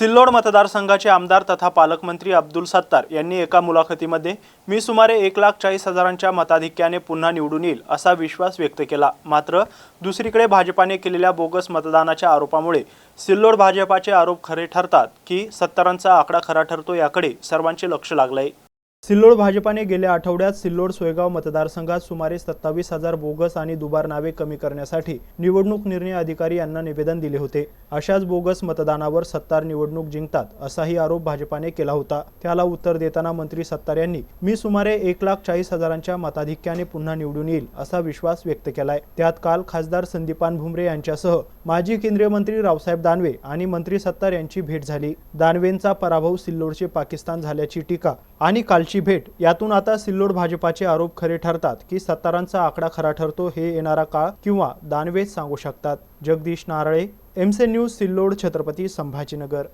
सिल्लोड मतदारसंघाचे आमदार तथा पालकमंत्री अब्दुल सत्तार यांनी एका मुलाखतीमध्ये मी सुमारे एक लाख चाळीस हजारांच्या मताधिक्याने पुन्हा निवडून येईल असा विश्वास व्यक्त केला. मात्र दुसरीकडे भाजपाने केलेल्या बोगस मतदानाच्या आरोपामुळे सिल्लोड भाजपाचे आरोप खरे ठरतात की सत्तारांचा आकडा खरा ठरतो याकडे सर्वांचे लक्ष लागलंय. सिल्लोड भाजपाने गेल्या आठवड्यात सिल्लोड सोयगाव मतदारसंघात सुमारे सत्तावीस हजार बोगस आणि दुबार नावे कमी करण्यासाठी निवडणूक निर्णय अधिकारी यांना निवेदन दिले होते. अशाच बोगस मतदानावर सत्तार निवडणूक जिंकतात असाही आरोप भाजपाने केला होता. त्याला उत्तर देताना मंत्री सत्तार यांनी मी सुमारे एक लाख चाळीस हजारांच्या मताधिक्याने पुन्हा निवडून येईल असा विश्वास व्यक्त केलाय. त्यात काल खासदार संदीपान भुमरे यांच्यासह माजी केंद्रीय मंत्री रावसाहेब दानवे आणि मंत्री सत्तार यांची भेट झाली. दानवेंचा पराभव सिल्लोडचे पाकिस्तान झाल्याची टीका आणि कालची भेट. यातून आता सिल्लोड भाजपाचे आरोप खरे ठरतात की सत्तारांचा आकडा खरा ठरतो हे येणारा काळ किंवा दानवेच सांगू शकतात. जगदीश नारळे एमसे न्यूज सिल्लोड छत्रपती संभाजीनगर.